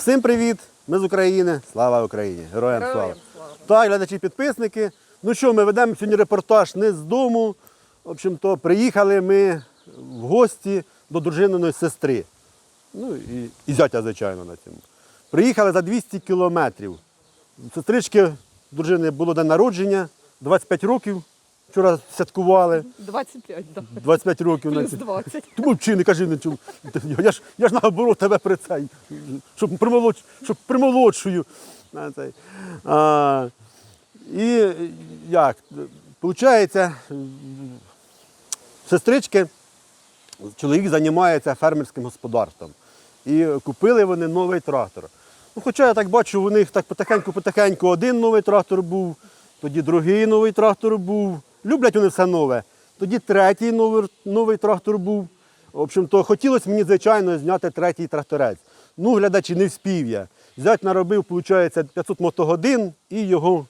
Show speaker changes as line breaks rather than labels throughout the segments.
Всім привіт! Ми з України. Слава Україні! Героям слава!
Героям слава.
Так, глядачі підписники. Ну що, ми ведемо сьогодні репортаж не з дому. В общем-то, приїхали ми в гості до дружининої сестри. Ну і, і зятя, звичайно, на цьому. Приїхали за 200 кілометрів. Сестрички дружини було день народження, 25 років. Вчора святкували.
25, да.
25 років
Плюс
ці-
20.
ти мовчи, не кажи нічого. Я ж, я ж наоборот тебе при цей, щоб, примолодш, щоб примолодшую. А, і як? Получається, сестрички, чоловік займається фермерським господарством. І купили вони новий трактор. Ну, хоча я так бачу, у них так потихеньку-потихеньку один новий трактор був, тоді другий новий трактор був. Люблять вони все нове. Тоді третій новий, новий трактор був. В общем-то, хотілося мені, звичайно, зняти третій тракторець. Ну, глядачі, не вспів я. Зять наробив, виходить, 500 мотогодин і його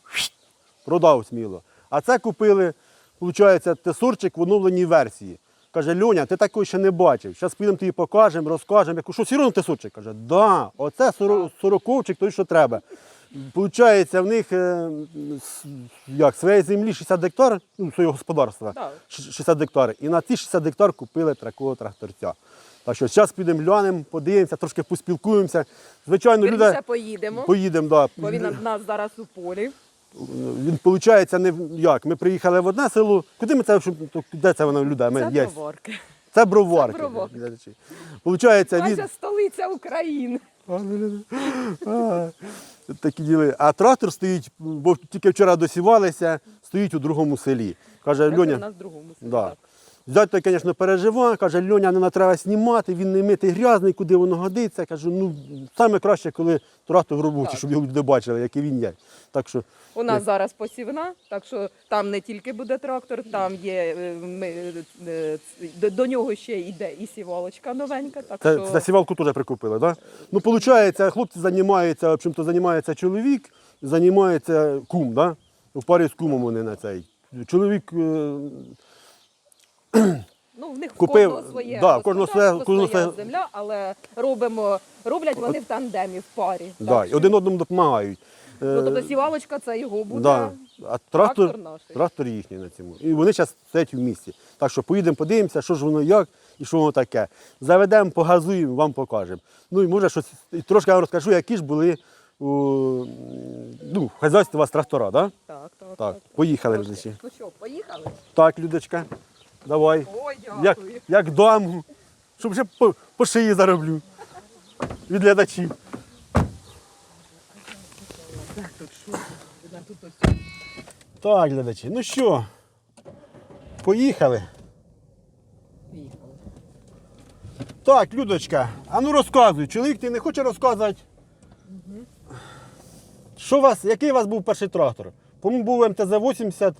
продав сміло. А це купили, виходить, тесурчик в оновленій версії. Каже, Льоня, ти такого ще не бачив. Зараз підемо тобі покажемо, розкажемо. Я кажу, що серйозно тесурчик? Каже, да, оце сороковчик, той, що треба. Получається, в них е, с- як, своєї землі 60 гектар, ну, свого господарства,
Так.
60 гектар. І на ці 60 гектар купили такого тракторця. Так що зараз підемо глянемо, подивимося, трошки поспілкуємося. Звичайно, люди
Вірніше поїдемо,
поїдемо. Да.
бо він у нас зараз у полі.
Він виходить, не в- як. Ми приїхали в одне село. Куди ми це? щоб- то Де це воно люди? Ми
Це
є. Це броварки.
Це Броварки.
глядачі. Получається, від...
Столиця України.
А, Такі діли. А трактор стоїть, бо тільки вчора досівалися, стоїть у другому селі. Каже,
Це
Льоня,
у нас в другому селі.
Да.
так.
Зять той, звісно, переживає, каже, Льоня, не треба знімати, він не митий грязний, куди воно годиться. Кажу, ну саме краще, коли трактор
Так.
щоб його люди бачили, який він є. Так що
У нас зараз посівна, так що там не тільки буде трактор, там є е, ми, е, до, до нього ще йде і сівалочка новенька. Так
це,
що
це сівалку теж прикупили, так? Да? Ну, виходить, хлопці займаються, в чим-то займається чоловік, займається кум, да? в парі з кумом вони на цей. Чоловік е,
ну, в них
купив-
кожного своє
да, кожного своє- кожного
своя
своє-
земля, але робимо, роблять вони в тандемі, в парі.
да,
Так
і
що-
один одному допомагають. Е,
Ну, тобто сівалочка це його буде.
Да. А трактор,
трактор наш.
трактор їхній на цьому. І вони зараз стоять в місті. Так що поїдемо, подивимося, що ж воно як і що воно таке. Заведемо, погазуємо, вам покажемо. Ну і може щось і трошки я вам розкажу, які ж були у ну, в хазяйстві у вас трактора, да?
Так, так,
Так, поїхали,
Трошки.
глядачі.
Ну що, поїхали?
Так, Людочка, давай.
Ой,
Як,
дякую.
як даму, щоб вже по, по шиї зароблю від глядачів. Так, глядачі, ну що, поїхали.
Поїхали.
Так, Людочка, а ну розказуй, чоловік ти не хоче розказувати. Що у вас, який у вас був перший трактор? По-моєму, був МТЗ-80,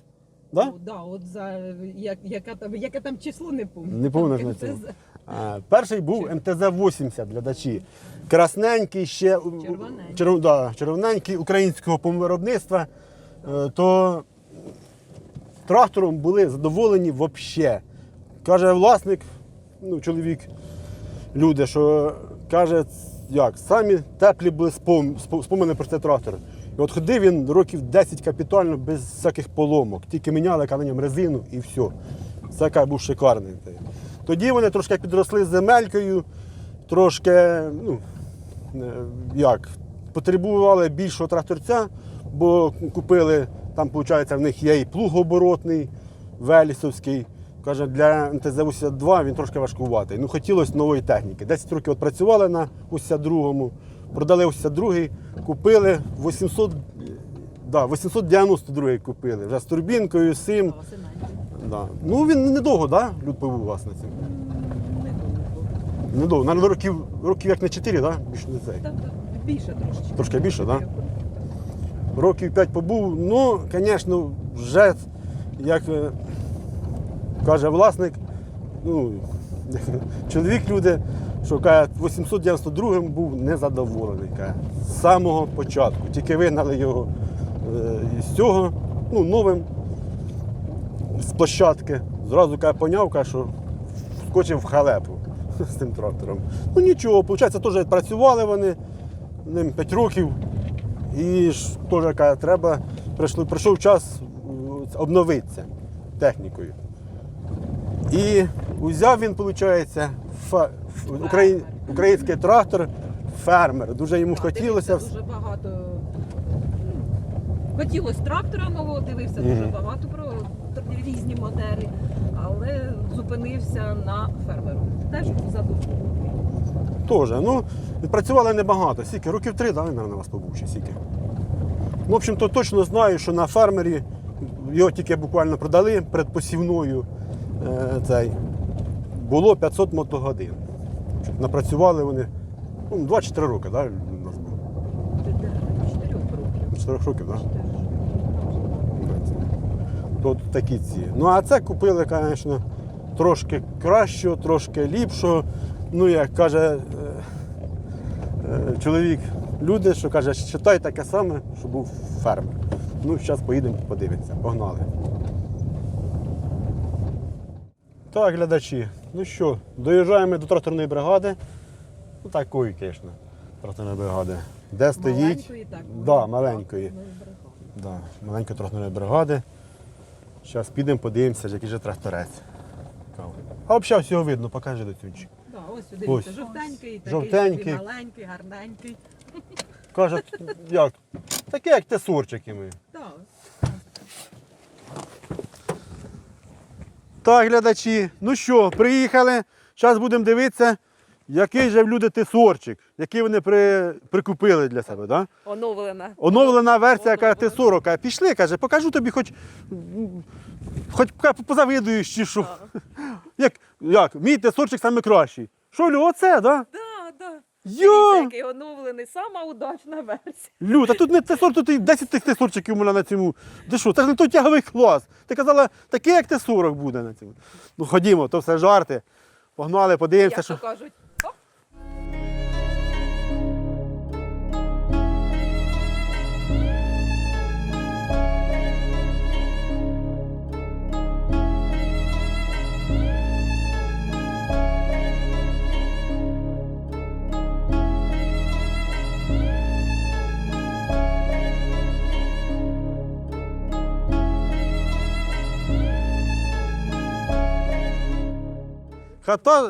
да?
Ну, да, от за як, яка там, яке там число не пам'ятаю.
Не пам'ятаєш на цьому? А, перший був МТЗ-80 глядачі. Красненький, ще
Червоненький.
черв- да, червоненький українського помиробництва. Е, То трактором були задоволені взагалі. Каже власник, ну, чоловік, люди, що каже, як, самі теплі були спом- спо- спомини про цей трактор. І от ходив він років 10 капітально без всяких поломок. Тільки міняли на резину і все. Це каже, був шикарний. Тоді вони трошки підросли земелькою, трошки, ну, е, як, потребували більшого тракторця, бо купили, там, виходить, в них є і плуг оборотний, велісовський. Каже, для МТЗ-82 він трошки важкуватий. Ну, хотілося нової техніки. 10 років от працювали на 82-му, продали 82-й, купили 800, да, 892-й купили. Вже з турбінкою, з цим. Да. Ну він недовго, да? Люд побув у вас на цьому. Недовго. Наверно, років, років як не 4, да? Більше не цей.
Більше трошечки.
Трошки більше, так? Років 5 побув. Ну, звісно, вже, як е, каже власник, ну, чоловік люди, що каже, 892-м був незадоволений. Каже, з самого початку. Тільки вигнали його е, із цього, ну, новим з площадки. Зразу каже, поняв, каже, що вскочив в халепу з тим трактором. Ну нічого, виходить, теж працювали вони. ним 5 років. І ж теж каже, треба, прийшло, прийшов час е, обновитися технікою. І узяв він, виходить, україн, український трактор, фермер. Дуже йому хотілося.
дивився Дуже багато. ну, Хотілося трактора нового, дивився
Мгм.
дуже багато про різні моделі, але зупинився на фермеру. Теж задоволений.
Теж. Ну, відпрацювали небагато. Скільки? Років три, да, він, мабуть, у вас побув чи скільки. Ну, в общем, то точно знаю, що на фермері його тільки буквально продали предпосівною. Е, цей, було 500 мотогодин. Напрацювали вони ну, 24 роки, да, у нас було.
Чотирьох років.
4 років, так? То такі ці. Ну а це купили, звісно, трошки кращого, трошки ліпшого. Ну, як каже е, е, чоловік, люди, що каже, читай таке саме, що був фермер. Ну, зараз поїдемо, подивимося. Погнали. Так, глядачі, ну що, доїжджаємо до тракторної бригади. Ну, такої, звісно, тракторної бригади. Де стоїть?
Маленької, так.
Да, маленької. Да, маленької тракторної бригади. Зараз підемо, подивимося, який же тракторець. А взагалі всього видно, покажи до цього.
Да, ось дивіться,
Ось.
жовтенький, такий
Жовтенький.
собі маленький, гарненький.
Каже, як? Таке, як тесорчики ми.
Так.
Так, глядачі, ну що, приїхали. Зараз будемо дивитися, який же в люди тесорчик, який вони при, прикупили для себе. Да?
Оновлена.
Оновлена версія, яка Т-40. Каже, Пішли, каже, покажу тобі хоч, хоч позавидуєш чи що. Як, як? Мій тесорчик найкращий. Що, Лю, оце, да?
Да,
Йо!
Який оновлений, сама удачна версія.
Лю, та тут не Т-40, тут і 10 тих Т-40 у мене на цьому. Ти що, це ж не той тяговий клас. Ти казала, такий, як Т-40 буде на цьому. Ну ходімо, то все жарти. Погнали, подивимося,
Як
що.
то кажуть,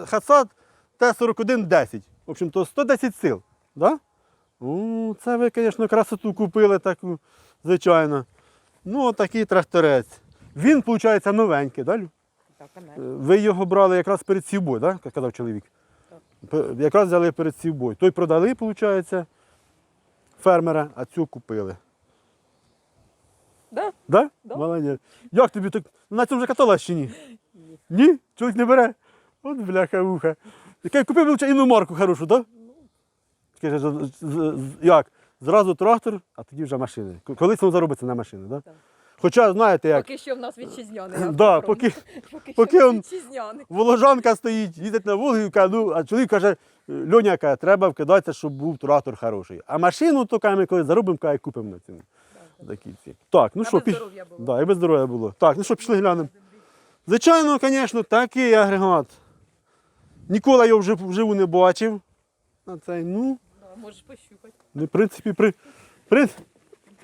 Хасад Т-4110. В общем, то 110 сил. Да? У, це ви, звісно, красоту купили таку, звичайно. Ну, отакий тракторець. Він, виходить, новенький, да, Лю?
так,
Е. Ви його брали якраз перед сівбою, да? як казав чоловік? Якраз взяли перед сівбою. Той продали, виходить, фермера, а цю купили.
Да?
Да?
Да.
Молодець. Як тобі так? На цьому вже каталась чи ні?
Ні.
Ні? Чоловік не бере? От бляха вуха. Купив вилуча іномарку хорошу, так? З- як? Зразу трактор, а тоді вже машини. Колись він заробиться на машини, так?
Так.
Хоча, знаєте, як
Поки що в нас вітчизняний.
Да, поки-
поки,
поки он-. Воложанка стоїть, їздить на Волгу, і каже, ну, а чоловік каже, Льоня каже, треба вкидатися, щоб був трактор хороший. А машину то каже, ми коли заробимо, каже, купимо на цьому. Такі ці. Так, ну що, пі-
здоров'я було.
Да, і без здоров'я було. Так, ну що, пішли глянемо. Звичайно, звісно, такий агрегат. Ніколи його вже вживу не бачив. А цей, ну,
Да, можеш пощупати.
ну, в принципі, при. при...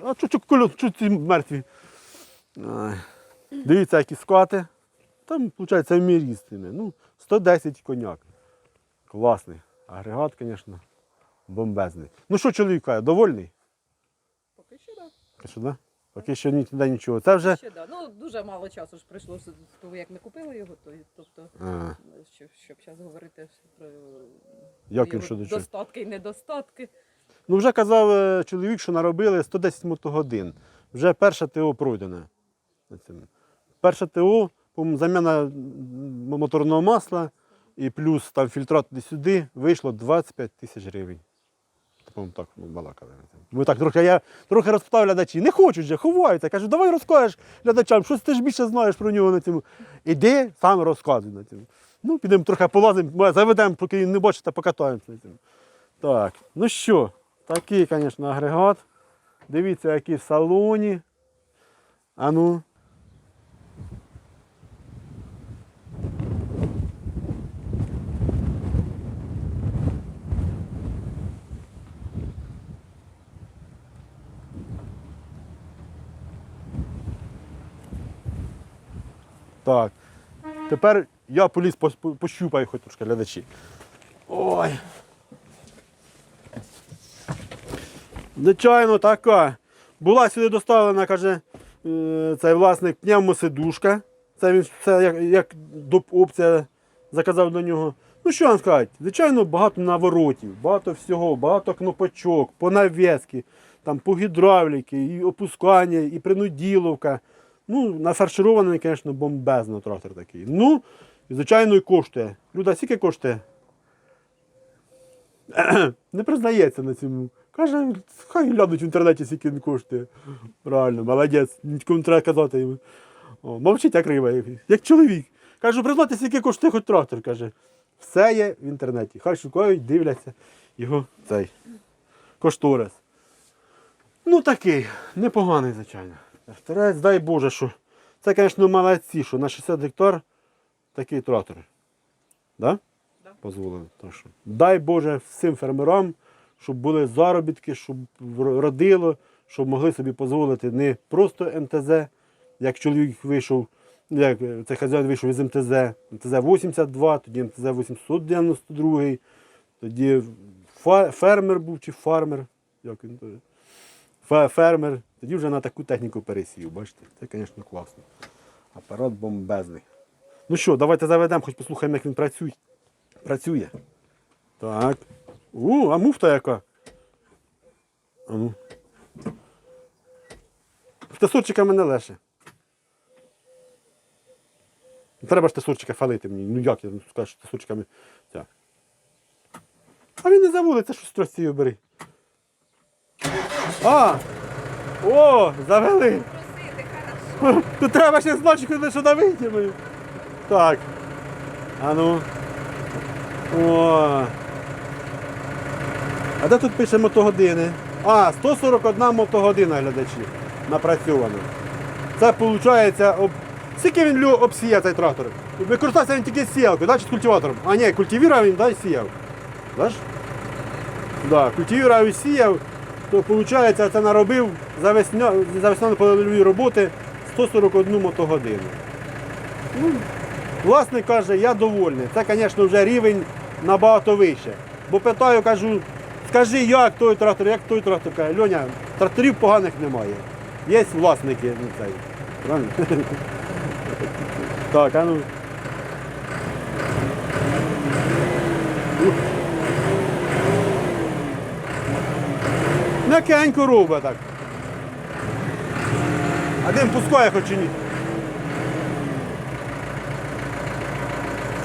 А чо, чо, кольо, чо ці мертві? Ай. Дивіться, які скати. Там, виходить, вмірістими. Ну, 110 коняк. Класний. Агрегат, звісно, бомбезний. Ну що, чоловік каже, довольний?
Поки що так.
Поки що, да? Поки що ніде нічого. Це вже.
Ще, да. Ну, дуже мало часу ж прийшло з того, як ми купили його, то, тобто,
А,
щоб, щоб зараз говорити про
як
його
що до чого?
достатки і недостатки.
Ну, вже казав е, чоловік, що наробили 110 мотогодин. Вже перша ТО пройдена. на цьому. Перша ТО, по-моєму, заміна м, моторного масла і плюс там фільтрат туди-сюди вийшло 25 тисяч гривень. По-моєму, так ми балакали. Ми так трохи, я трохи розпитав глядачі, не хочуть вже, ховаються. Кажу, давай розкажеш глядачам, щось ти ж більше знаєш про нього на цьому. Іди, сам розказуй на цьому. Ну, підемо трохи полазимо, заведемо, поки не бачите, покатаємося на цьому. Так, ну що, такий, звісно, агрегат. Дивіться, який в салоні. А Так. Тепер я поліз пощупаю хоч трошки глядачі. Ой. Звичайно, така. Була сюди доставлена, каже, е, цей власник пневмосидушка. Це він це як, як опція заказав до нього. Ну що вам сказати, звичайно, багато наворотів, багато всього, багато кнопочок, по нав'язки, по гідравліки, і опускання, і принуділовка. Ну, нафарширований, звісно, бомбезно трактор такий. Ну, звичайно, і коштує. Люда, скільки коштує? Не признається на цьому. Каже, хай глянуть в інтернеті, скільки він коштує. Правильно, молодець, нікому не треба казати йому. О, мовчить як риба, як чоловік. Кажу, признати, скільки коштує хоч трактор. Каже, все є в інтернеті. Хай шукають, дивляться його цей кошторис. Ну такий, непоганий, звичайно. Тракторець, дай Боже, що. Це, звісно, молодці, що на 60 гектар такий трактор. Да?
Да.
Позволили. Так що, дай Боже всім фермерам, щоб були заробітки, щоб родило, щоб могли собі дозволити не просто МТЗ, як чоловік вийшов, як е, цей хазяїн вийшов із МТЗ, МТЗ 82, тоді МТЗ 892, тоді фермер був чи фармер. Як він, той? Фермер. Тоді вже на таку техніку пересів. Бачите, це, звісно, класно. Апарат бомбезний. Ну що, давайте заведемо, хоч послухаємо, як він працює. Працює. Так. У, а муфта яка? А ну. Тесурчиками не леше. Не Треба ж тесурчика фалити мені. Ну як я скажу, що тесурчиками. Так. А він не заводиться, що з трості бери. А! О, завели! Тут треба ще значку, що давити мою. Так. А ну. О. А де тут пише мотогодини? А, 141 мотогодина глядачі. Напрацьовано. Це виходить. Об... Скільки він лю обсіяв цей трактор? Використовується він тільки сіялкою, да, чи з культиватором? А ні, культивірував він, да, і сіяв. Да, культивірував і сіяв, то виходить, це наробив за, весня... за весняно-польові роботи 141 мотогодину. Ну, власник каже, я довольний. Це, звісно, вже рівень набагато вище. Бо питаю, кажу, скажи, як той трактор, як той трактор. Каже, Льоня, тракторів поганих немає. Є власники. Ну, цей. Так, а ну. М'якенько робить так. А дим пускає хоч і ні.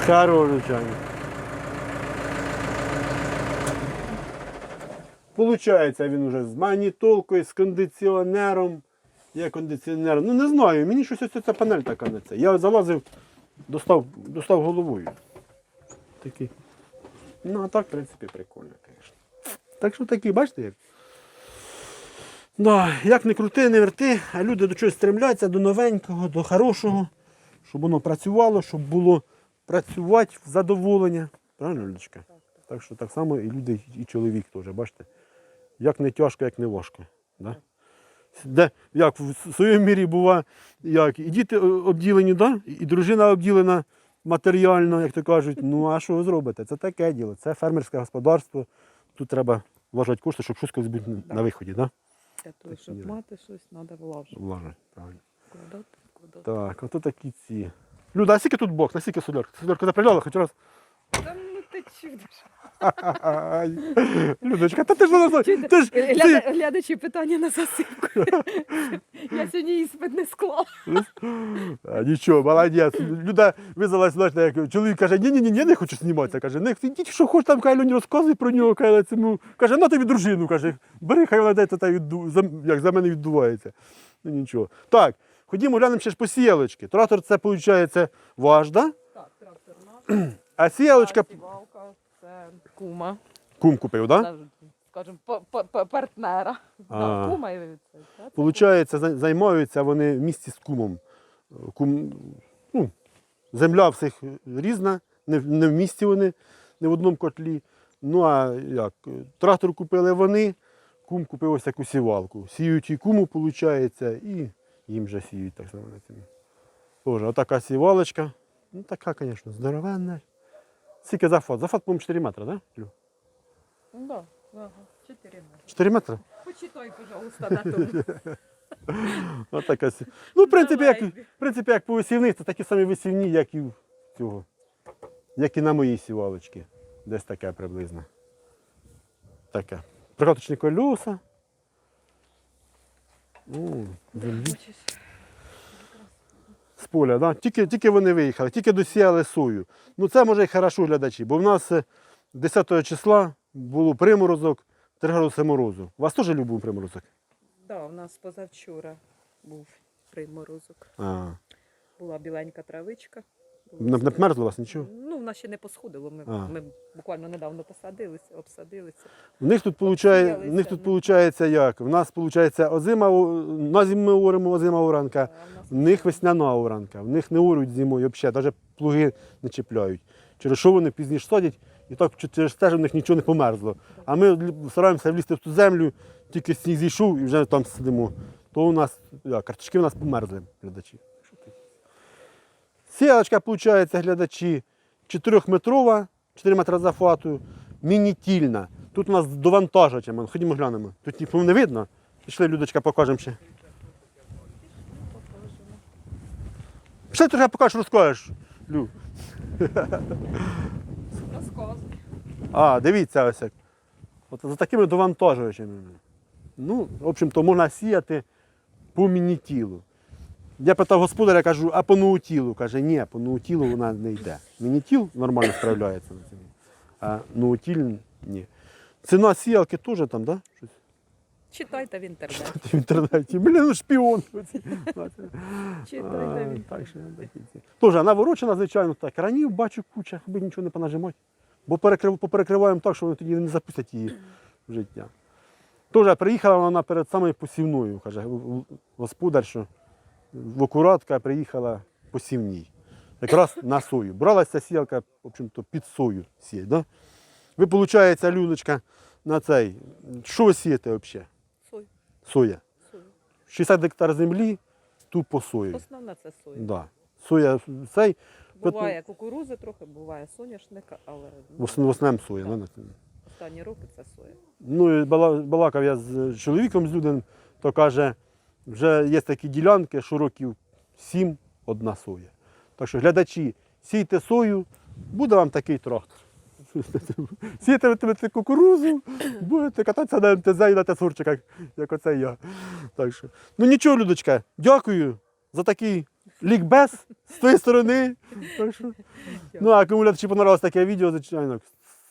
Хорош, звичайно. Получається він уже з магнітолкою, з кондиціонером. Є кондиціонер. Ну не знаю, мені щось ось ця панель така не це. Я залазив, достав, достав головою. Такий. Ну, а так, в принципі, прикольно, звісно. Так що такий, бачите, як? Да, як не крути, не верти, а люди до чогось стремляться, до новенького, до хорошого, щоб воно працювало, щоб було працювати в задоволення. Правильно, Людочка? Так що так само і люди, і чоловік теж, бачите? Як не тяжко, як не важко. Да? Де, як в своєму мірі бува, як і діти е, обділені, да? і дружина обділена матеріально, як то кажуть. Ну а що ви зробите? Це таке діло, це фермерське господарство. Тут треба вважати кошти, щоб щось колись бути на виході. Да?
Для того, щоб
Ні.
мати щось, треба влажити.
Влажити, правильно.
Вкладати, вкладати.
Так, ото такі ці. Люда, а скільки тут бокс, наскільки солярка? Солярка заправляла хоч раз.
Та ну ти чудиш.
Людочка, та ти ж вона ти ж ти,
Глядачі питання на засипку. Я сьогодні іспит не склала.
А, нічого, молодець. Люда визвалась, знаєте, як чоловік каже, ні, ні, ні, я не хочу зніматися. Каже, не ідіть, що хоч там каже, Льоні, розказуй про нього, каже, цьому. Каже, на тобі дружину, каже, бери, хай вона десь та відду, за, як за мене віддувається. Ну нічого. Так, ходімо, глянемо ще ж по сіялочки. Трактор це, виходить, ваш, да?
Так, трактор наш.
А сіялочка
Сівалка, це кума.
кум купив, да?
Навіть, Скажімо, па- па- па- партнера. Да, Кума і це. це
Получається, займаються вони в місті з кумом. Кум, ну, земля всіх різна, не, в- не в місті вони, не в одному котлі. Ну а як? Трактор купили вони, кум купив ось таку сівалку. Сіють і куму, виходить, і їм же сіють так само на отака сівалочка. Ну така, звісно, здоровенна. Скільки зафат? Зафат, по-моєму, 4 метри? Да? Лю?
Ну, да. Ага. Чотири метри.
4 метри?
Почитай, пожалуйста, на тому.
Отака. Ну, в принципі, як, в принципі, як по висівних, це такі самі висівні, як і в цього. Як і на моїй сівалочці. Десь таке приблизно. Таке. Прокаточні колеса. О. З поля, да? тільки, тільки вони виїхали, тільки досіяли сою. Ну це може і хорошо глядачі, бо в нас е, 10 числа було приморозок, 3 градуси морозу. У вас теж любив приморозок?
Да, у нас позавчора був приморозок.
А,
Була біленька травичка.
Не, не померзло у вас нічого?
Ну, в нас ще не посходило. Ми,
А.
ми буквально недавно посадилися, обсадилися.
В них тут получає, в них тут
ну.
виходить як? В нас виходить озима, о- на зиму ми оремо озима оранка,
в
них весняна оранка, в них не оруть зимою взагалі, навіть плуги не чіпляють. Через що вони пізніше садять, і так через те, що в них нічого не померзло. А ми лі- стараємося влізти в ту землю, тільки сніг зійшов і вже там сидимо. То у нас карточки у нас померзли, глядачі. Сіялочка, виходить, глядачі, 4-метрова, 4 метри захвату, мінітільна. Тут у нас довантажувачами. Ходімо глянемо. Тут ніхто не видно. Пішли, Людочка, покажемо ще. Пішли трохи покажеш, розкажеш. Лю. А, дивіться ось як. От за такими довантажувачами. Ну, в общем-то, можна сіяти по мінітілу. Я питав господаря, кажу, а по ноутілу? Каже, ні, по ноутілу вона не йде. Мінітіл нормально справляється на землі, а ноутіль ні. Ціна сіялки теж там, да? Щось
Читайте в інтернеті.
в інтернеті. Блін, ну шпіон.
Читайте в інтернеті.
Такі наворочена, звичайно, так. Ранів бачу куча, аби нічого не понажимати. Бо перекрив, поперекриваємо так, що вони тоді не запустять її в життя. Тоже приїхала вона перед самою посівною, каже господар, що в акуратка приїхала посівній. Якраз на сою. Бралася сіялка, в общем-то, під сою сіять. Да? Ви, виходить, Людочка, на цей. Що ви сієте взагалі?
Сой,
Соя.
сой.
60 гектар землі, тупо сою.
Основна це соя.
Да. Соя цей,
Буває кукурузи трохи, буває соняшника, але
в
ну,
основ- основному соя. Да?
останні роки це соя.
Ну, і балакав я з чоловіком з людям, то каже, вже є такі ділянки, що років 7 одна соя. Так що глядачі, сійте сою, буде вам такий трактор. Сіятимете кукурузу, будете кататися на МТЗ і на тесурчиках, як оце я. Так що. Ну нічого, Людочка, дякую за такий лікбез з твоєї сторони. Так що. Ну, а кому глядачі понравилось таке відео, звичайно,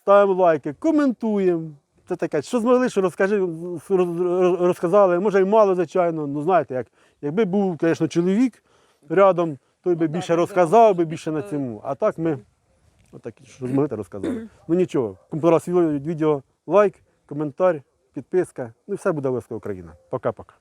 ставимо лайки, коментуємо. Це таке, що змогли, що розкажи, роз- роз- розказали. Може і мало, звичайно. Ну знаєте, як, якби був, звісно, чоловік рядом, той би
Ну,
більше розказав, би більше на цьому. А так ми отак, що змогли, то розказали. Ну нічого, кому відео, лайк, коментар, підписка. Ну і все буде обов'язково Україна. Пока-пока.